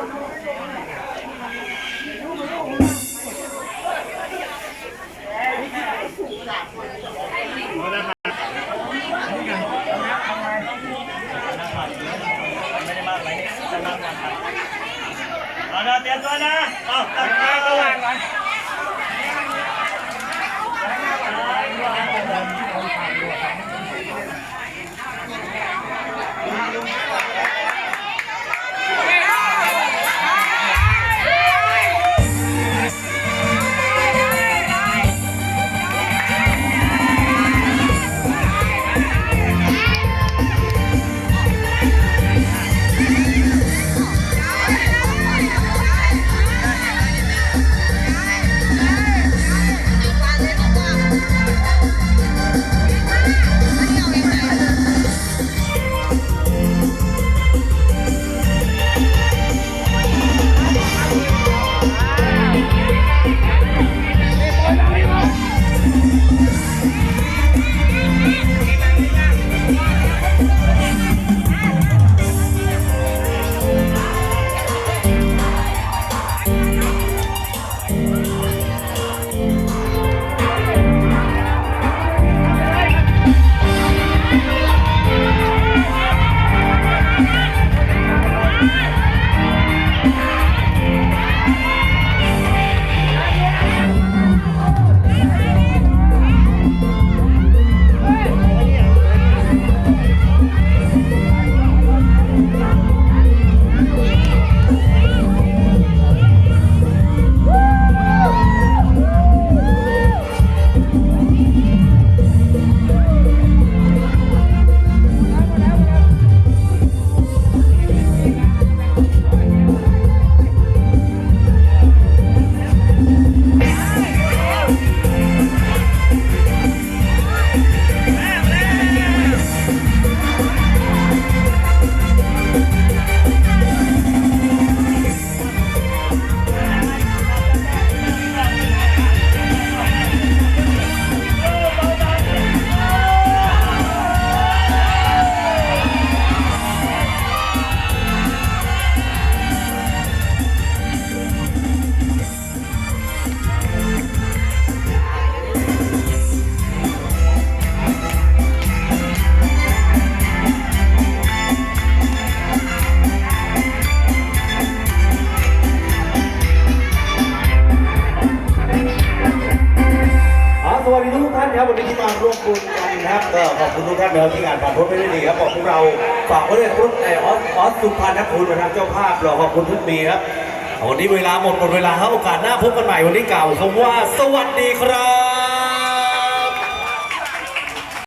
เอาละเตรียมตัวนะเอาตั้งตาระวังก่อน นะครับก็ขอบคุณทุกท่านนะครับที่งานผ่านพ้นไปได้ดีครับบอกพวกเราฝากไว้ด้วยรุ่นไอออสออสสุพรรณคุณนะครับเจ้าภาพเราขอบคุณทุกปีครับวันนี้เวลาหมดหมดเวลาครับโอกาสหน้าพบกันใหม่วันนี้กล่าวคำว่า สวัสดีครับ